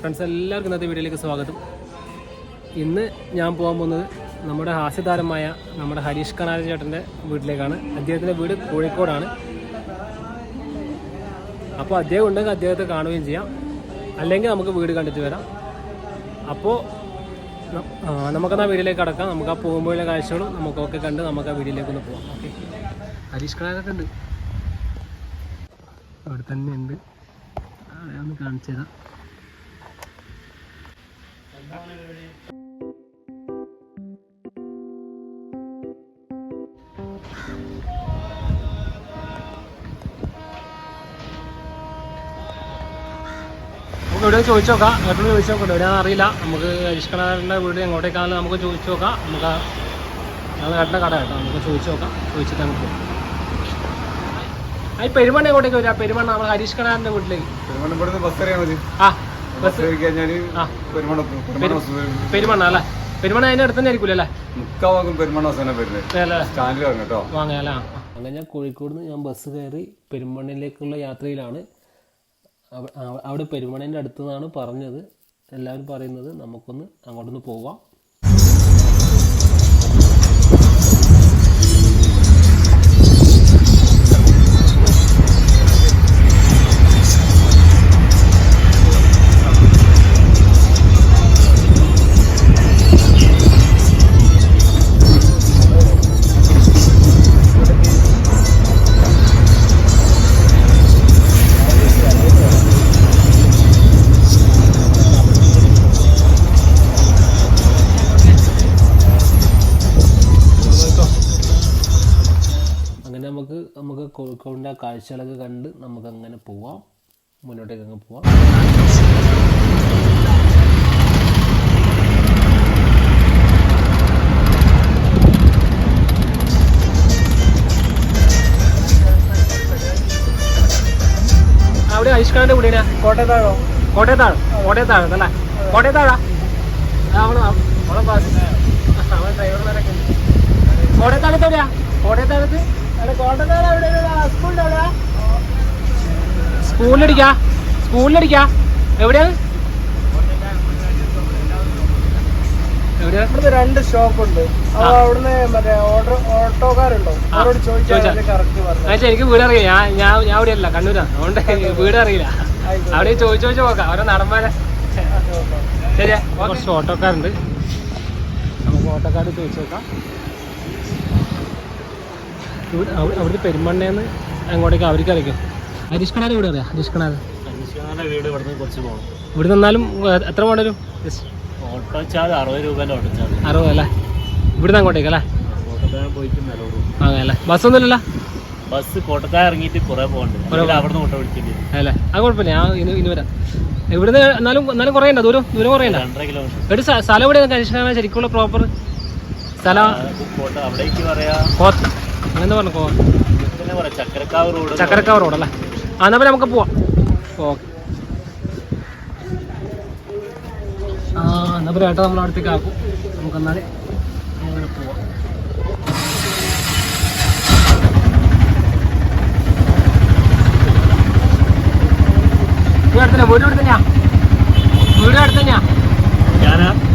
Friends എല്ലാവർക്കും ഇന്നത്തെ വീഡിയോയിലേക്ക് സ്വാഗതം. ഇന്ന് ഞാൻ പോകാൻ പോകുന്നത് നമ്മുടെ ഹാസ്യതാരമായ നമ്മുടെ ഹരീഷ് കണാര ചേട്ടന്റെ വീട്ടിലേക്കാണ്. അദ്ദേഹത്തിന്റെ വീട് കോഴിക്കോടാണ്. അപ്പോൾ അദ്ദേഹം ഉണ്ടെങ്കിൽ അദ്ദേഹത്തെ കാണുകയും ചെയ്യാം. അല്ലെങ്കിൽ നമുക്ക് വീട് കണ്ടിട്ട് വരാം. അപ്പോൾ നമുക്കെന്നാ വീട്ടിലേക്ക് കടക്കാം. നമുക്ക് ആ പോകുമ്പോഴുള്ള കാഴ്ചകളും നമുക്കൊക്കെ കണ്ട് നമുക്ക് ആ വീട്ടിലേക്ക് ഒന്ന് പോകാം ഓക്കെ. ഹരീഷ് കണാരൊക്കെ ഉണ്ട്. അവിടെ തന്നെ ഉണ്ട്. ഒന്ന് കാണിച്ചു തരാം. നമുക്ക് ഇവിടെ ചോദിച്ചു നോക്കാം ഏട്ടനോട് ചോദിച്ചു നോക്കട്ടെ എവിടെയാണെന്ന് അറിയില്ല. നമുക്ക് അരിഷ്കണാറിന്റെ വീട് എങ്ങോട്ടേക്കാണെന്ന് നമുക്ക് ചോദിച്ചു നോക്കാം. നമുക്ക് ഞങ്ങൾ അത് കട കേട്ടോ. നമുക്ക് ചോദിച്ചു നോക്കാം. ചോദിച്ചിട്ട് നമുക്ക് ആ പെരുമണ്ണ എങ്ങോട്ടേക്ക് വരിക പെരുമണ്ണ നമ്മൾ ഹരീഷ് കണാറിന്റെ വീട്ടിലേക്ക്. പെരുമണ്ണ ഇവിടുന്ന് ബസ് അറിയാൻ മതി. ആ ബസ് കയറി കഴിഞ്ഞാൽ. പെരുമണ്ണ അല്ലേ? പെരുമണ്ണ അതിന്റെ അടുത്ത് തന്നെ ആയിരിക്കുമല്ലേ മുക്കാവാകും പെരുമണ്ണ ബസ് വരുന്നത്. സ്റ്റാൻഡിൽ ഇറങ്ങും കേട്ടോ. വാങ്ങാല അങ്ങനെ ഞാൻ കോഴിക്കോട് നിന്ന് ഞാൻ ബസ് കയറി പെരുമണയിലേക്കുള്ള യാത്രയിലാണ്. അവ- അവ- അവിടെ പെരുമണേന്റെ അടുത്തു നിന്നാണ് പറഞ്ഞത്. എല്ലാവരും പറയുന്നത് നമുക്കൊന്ന് അങ്ങോട്ടൊന്ന് പോവാം. കാഴ്ചകളൊക്കെ കണ്ട് നമുക്ക് അങ്ങനെ പോവാം. മുന്നോട്ടേക്ക് അങ്ങ് പോവാം. അവിടെ ആയുഷ്കാന്റെ വീടിനാ കോട്ടയത്താഴോ? കോട്ടയത്താഴ്. കോട്ടയത്താഴ് അല്ലേ കോട്ടയത്താഴാ? അവൾ അവളെ കോട്ടയത്താഴത്ത് എവിടെയാ? കോട്ടയത്താഴത്ത്? സ്കൂളിലടിക്കാ. സ്കൂളിലടിക്കാ. എവിടെയാണ് എവിടെയാ ഇവിടുന്ന് രണ്ട് ഷോപ്പ് ഉണ്ട് അവിടുന്ന് മറ്റേ ഓർഡർ ഓട്ടോക്കാരുണ്ടോ? അവരോട് ചോദിച്ചാൽ എനിക്ക് വീട് അറിയില്ല. ഞാൻ ഞാൻ ഞാൻ ഇവിടെ അല്ല കണ്ണൂരാണ് അതുകൊണ്ട് വീട് അറിയില്ല. അവിടെ ചോദിച്ചു ചോദിച്ചു നോക്കാം. അവരെ നടന്മാരെ. ശരിയാ കുറച്ച് ഓട്ടോക്കാരുണ്ട്. നമുക്ക് ഓട്ടോക്കാർ ചോദിച്ചു നോക്കാം. ഇവിടെ അവ- അവിടുത്തെ പെരുമണ്ണേന്ന് അങ്ങോട്ടേക്ക് അവർക്ക് അറിയിക്കും. ഹരീഷ് കണാർ ഇവിടെ അറിയാം ഹരീഷ് വീട് ഇവിടുന്ന് കുറച്ച് പോകണം ഇവിടെ നിന്നാലും എത്ര പോകേണ്ടി വരും? ഓട്ടോ ചാർജ് അറുപത് രൂപേന്റെ ഓട്ടോ ചാർജ് അറുപത് അല്ലേ? ഇവിടുന്ന് അങ്ങോട്ടേക്ക് അല്ലേ? ബസ് പോയിട്ട് അങ്ങനെ അല്ലേ ബസ്സൊന്നുമില്ലല്ലോ? ബസ് കോട്ടത്താ ഇറങ്ങിയിട്ട് കുറേ പോകണ്ട്. അവിടുന്ന് ഓട്ടോ അല്ലേ? അത് കുഴപ്പമില്ല. ഞാൻ ഇനി ഇനി വരാം. ഇവിടുന്ന് എന്നാലും എന്നാലും കുറേ ഉണ്ടോ? ദൂരം ദൂരം കുറേ ഉണ്ട്? രണ്ടര കിലോമീറ്റർ. സ്ഥ- സ്ഥലം എവിടെയാണ്? ശരിക്കുള്ള പ്രോപ്പർ സ്ഥലം? അവിടേക്ക് പറയാ അങ്ങനെ പറഞ്ഞു ചക്കരക്കാവ് റോഡ് ചക്കരക്കാവ് റോഡ് അല്ലേ? പിന്നെ നമുക്ക് പോവാം. ഓക്കെ. ആ എന്നാ പിന്നെ ഏട്ടാ നമ്മൾ അടുത്തേക്ക് ആക്കും. നമുക്ക് എന്നാൽ അങ്ങനെ പോവാം. വീട് വീട് അടുത്ത് തന്നെയാ വീട് അടുത്ത് തന്നെയാ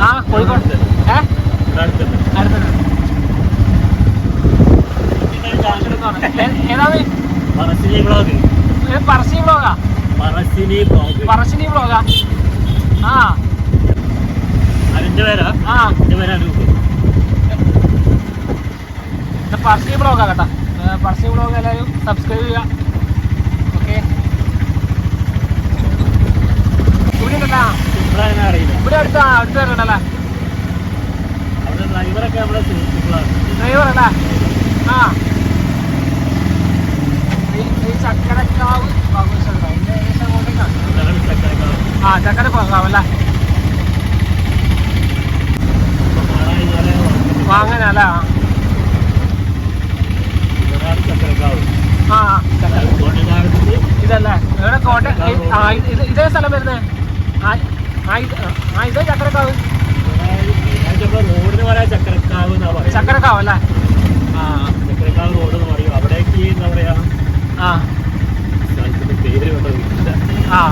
ആ കോഴിക്കോട്. ഏ? ഇവിടെ അടുത്തുണ്ട് അടുത്തന്നെ ഏ- ഏതാണ് പറശ്ശിനി ബ്ലോഗ് പറശ്ശിനി ബ്ലോഗാ പറശ്ശിനി ബ്ലോഗ് പറശ്ശിനി ബ്ലോഗാ ആ അതിന്റെ പേരാ ആ എന്റെ പേരാ പറശ്ശിനി ബ്ലോഗാ കേട്ടാ പറശ്ശിനി ബ്ലോഗ് എല്ലാവരും സബ്സ്ക്രൈബ് ചെയ്യുക ഓക്കെ ഇവിടെ ഉണ്ടല്ലോ ഇവിടെ അടുത്ത അടുത്ത് വരണ്ടല്ലേ അവിടെ ഡ്രൈവറൊക്കെ നമ്മുടെ സുഹൃത്തുക്കളാണ് ഡ്രൈവർ അല്ലേ ആ ഈ ഈ ചക്കരക്കാവ് ആഘോഷമുണ്ടോ അതിന്റെ ഏകദേശം അങ്ങോട്ടേക്കാണ് അതാണ് ചക്കരക്കാവ് ആ ചക്കര പോകാം അല്ലേ വാങ്ങാനല്ല. ആ. ഇതല്ലേ? എവിടെ കോട്ട ഇത് സ്ഥലം വരുന്നേ ആ ഇത് ചക്കരക്കാവ് റോഡിന് പറയാ ചക്കരക്കാവ് ചക്കരക്കാവ് അല്ലേ ആ ചക്കരക്കാവ് റോഡ് എന്ന് പറയും അവിടേക്ക് എന്താ ആ. സ്ഥലത്തിന്റെ പേര് കൊണ്ട് ആ.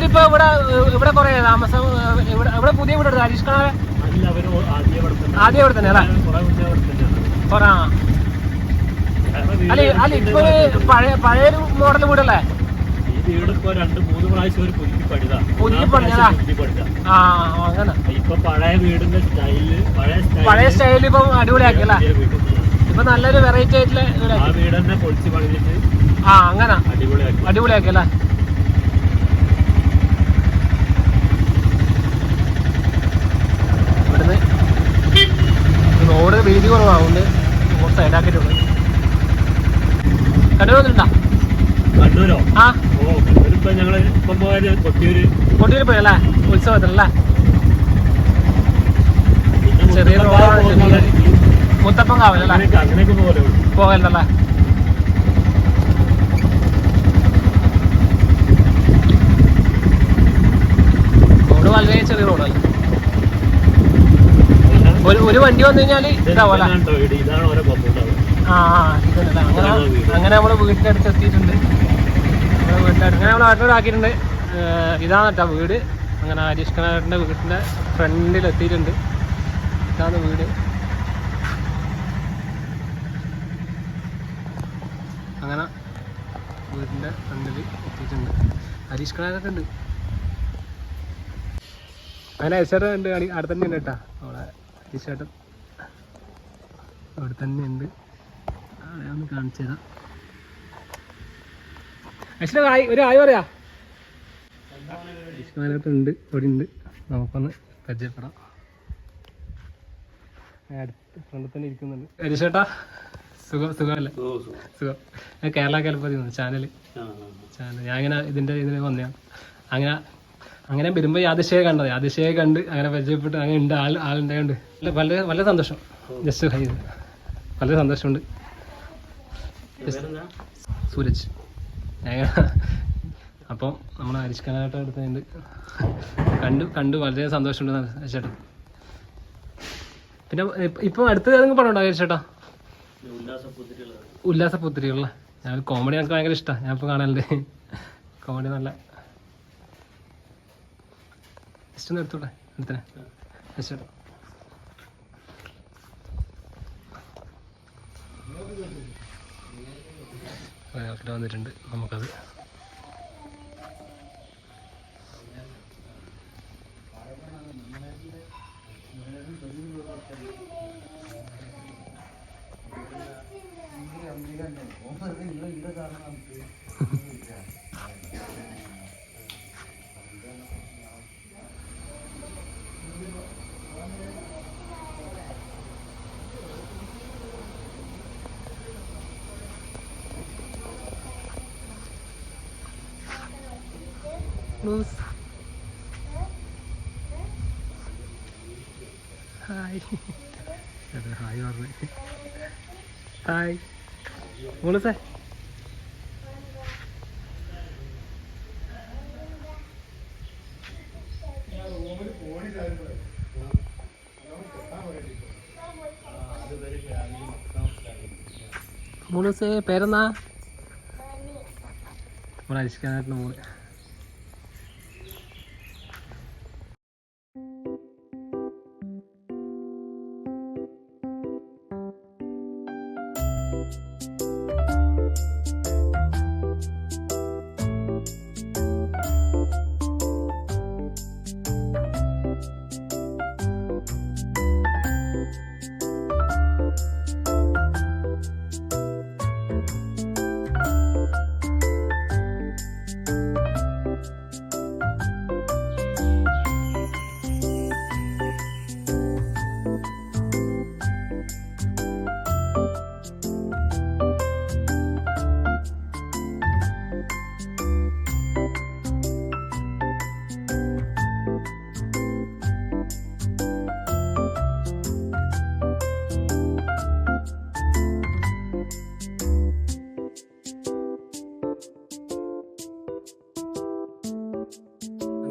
അവരിപ്പോ ഇവിടെ ഇവിടെ കുറെ താമസം ഇവിടെ ഇവിടെ പുതിയ വീട് എടുത്തു അല്ല അവർ ആദ്യം ഇവിടെ തന്നെ. അല്ലെ? അല്ലേ കുറെ ഇപ്പൊ പഴയ പഴയൊരു മോഡൽ വീടല്ലേ? പഴയ സ്റ്റൈൽ ഇപ്പൊ അടിപൊളിയാക്കി അല്ലേ ഇപ്പൊ നല്ലൊരു വെറൈറ്റി ആയിട്ടുള്ള ആ അങ്ങനെ. അടിപൊളിയാക്കി. അടിപൊളിയാക്കി അല്ലേ ഇവിടുന്ന് കുറവാകുന്നുണ്ട് സൈഡാക്കിയിട്ടുണ്ട് കണ്ടു വന്നിട്ടുണ്ടാ? കണ്ണൂരോ? ആ. ഓ കണ്ണൂരിപ്പോ ഞങ്ങൾ ഇപ്പം കൊട്ടിയൂര്. പോയല്ലേ ഉത്സവത്തിലല്ലേ പിന്നെ ചെറിയ മുത്തപ്പൻ കാവലല്ലേ അങ്ങനെയൊക്കെ പോകലല്ലേ റോഡ് വളരെ ചെറിയ റോഡല്ലേ? ഒരു ഒരു വണ്ടി വന്നു കഴിഞ്ഞാൽ കൊമ്പുണ്ടാവും ആ അങ്ങനെ അങ്ങനെ നമ്മൾ വീടിന്റെ അടുത്ത് എത്തിയിട്ടുണ്ട്. നമ്മളെ വീടിന്റെ അടുത്ത് അങ്ങനെ നമ്മൾ ആട്ടിലാക്കിയിട്ടുണ്ട് ഇതാണ് കേട്ടോ വീട്. അങ്ങനെ ഹരീഷ് കനാറിന്റെ വീടിന്റെ ഫ്രണ്ടിൽ എത്തിയിട്ടുണ്ട്. ഇതാണ് വീട്. അങ്ങനെ വീടിന്റെ ഫ്രണ്ടിൽ എത്തിയിട്ടുണ്ട്. ഹരീഷ് കനാരൊക്കെ ഉണ്ട്. അങ്ങനെ ഹരീഷേട്ടൻ ഉണ്ട്. അവിടെ തന്നെ ഉണ്ട് കേട്ടാ. അവിടെ ഹരീഷേട്ടൻ അവിടെ തന്നെ ഉണ്ട്. അവിടെ ഒന്ന് കാണിച്ചു തരാം. ആയി ഒരു ആയി പറയാ. ഉണ്ട് ഇവിടെ ഉണ്ട് നമുക്കൊന്ന് പരിചയപ്പെടാം. ഞാൻ അടുത്ത് ഫ്രണ്ടിൽ തന്നെ ഇരിക്കുന്നുണ്ട്. ഹരീഷേട്ടാ സുഖം സുഖമല്ലേ? സുഖം. ഞാൻ കേരള കേരളപ്പതി ചാനൽ ചാനൽ ഞാൻ ഇങ്ങനെ ഇതിന്റെ ഇതിന് വന്നതാണ്. അങ്ങനെ അങ്ങനെ വരുമ്പോൾ യാദശയെ കണ്ടത്. യാദശയെ കണ്ട് അങ്ങനെ പരിചയപ്പെട്ട് അങ്ങനെ ഉണ്ട്. ആൾ ആളുണ്ടായോണ്ട് വളരെ വളരെ സന്തോഷം. Just hi. വളരെ സന്തോഷമുണ്ട്. സൂരജ്. അപ്പം നമ്മൾ ഹരീഷ് കനാട്ട എടുത്തുണ്ട് കണ്ടു കണ്ടു. വളരെ സന്തോഷമുണ്ട് ചേട്ടാ പിന്നെ ഇപ്പ- അടുത്ത് ഏതെങ്കിലും പടം ഉണ്ടോ ചേട്ടാ ചേട്ടാ ഉള്ള ഞാൻ കോമഡി എനിക്ക് ഭയങ്കര ഇഷ്ടമാണ് ഞാൻ ഇപ്പോൾ കാണലുണ്ട്. കോമഡി നല്ല ജസ്റ്റ് ഒന്ന് എടുത്തോട്ടെ എടുത്തേ ജസ്റ്റ്. വന്നിട്ടുണ്ട് നമുക്കത് Luz. ഹായ് ഹായ് പറഞ്ഞു ഹായ് മുളുസേ മുളുസേ പേരെന്നാ നമ്മളെ അരിശിക്കാനായിട്ട് മോൾ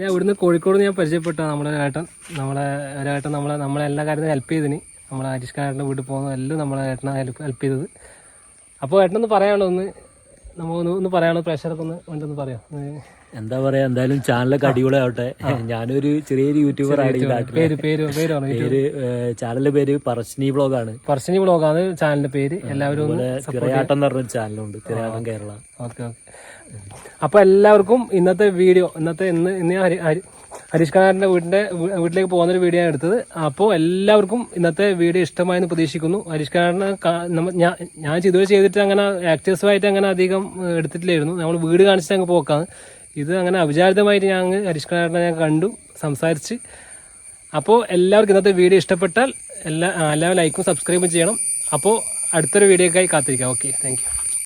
ഞാൻ ഇവിടുന്ന് കോഴിക്കോട് ഞാൻ പരിചയപ്പെട്ട. നമ്മുടെ ഏട്ടൻ നമ്മളെ ഒരേട്ടൻ നമ്മളെ നമ്മളെ എല്ലാ കാര്യത്തിനും ഹെൽപ്പ് ചെയ്തിന്. നമ്മളെ ഹരീഷ് കാരന്റെ വീട്ടിൽ പോകുന്ന എല്ലാം നമ്മളെ ഏട്ടനെ ഹെൽപ്പ് ഹെൽപ്പ് ചെയ്തത്. അപ്പോൾ ഏട്ടനൊന്ന് പറയാനുള്ളൂ ഒന്ന് നമുക്കൊന്ന് ഒന്ന് ഒന്ന് പറയാനുള്ള പ്രേക്ഷകർക്ക് ഒന്ന് വേണ്ടൊന്ന് പറയാം. എന്താ പറയാ എന്തായാലും ചാനലൊക്കെ അടിപൊളിയാവട്ടെ. ഞാനൊരു ചെറിയൊരു യൂട്യൂബർ ആണ് പേര് പേര് പേര് പറഞ്ഞു പേര് ചാനലിന്റെ പേര് പറശ്ശിനി ബ്ലോഗാണ് പറശ്ശിനി ബ്ലോഗാണ് ചാനലിന്റെ പേര്. എല്ലാവരും തിരയാട്ടം എന്ന് പറഞ്ഞൊരു ചാനലുണ്ട് തിരയാട്ടം കേരള ഓക്കെ ഓക്കെ. അപ്പൊ എല്ലാവർക്കും ഇന്നത്തെ വീഡിയോ ഇന്നത്തെ ഇന്ന് ഇന്ന് ഞാൻ ഹരി- ഹരി- ഹരീഷ് കനാറിന്റെ വീടിന്റെ വീട്ടിലേക്ക് പോകുന്ന ഒരു വീഡിയോ ആണ് എടുത്തത്. അപ്പോൾ എല്ലാവർക്കും ഇന്നത്തെ വീഡിയോ ഇഷ്ടമായെന്ന് പ്രതീക്ഷിക്കുന്നു. ഹരീഷ് കനാറിന് ഞാൻ ഇതുവരെ ചെയ്തിട്ട് അങ്ങനെ ആക്ടേഴ്സുമായിട്ട് അങ്ങനെ അധികം എടുത്തിട്ടില്ലായിരുന്നു. നമ്മൾ വീട് കാണിച്ചിട്ട് അങ്ങ് പോക്കാണ്. ഇത് അങ്ങനെ അവിചാരിതമായിട്ട് ഞാൻ ഹരീഷ് കനാറിനെ ഞാൻ കണ്ടു സംസാരിച്ച്. അപ്പോൾ എല്ലാവർക്കും ഇന്നത്തെ വീഡിയോ ഇഷ്ടപ്പെട്ടാൽ എല്ലാ എല്ലാവരും ലൈക്കും സബ്സ്ക്രൈബും ചെയ്യണം. അപ്പോൾ അടുത്തൊരു വീഡിയോക്കായി കാത്തിരിക്കാം. Okay thank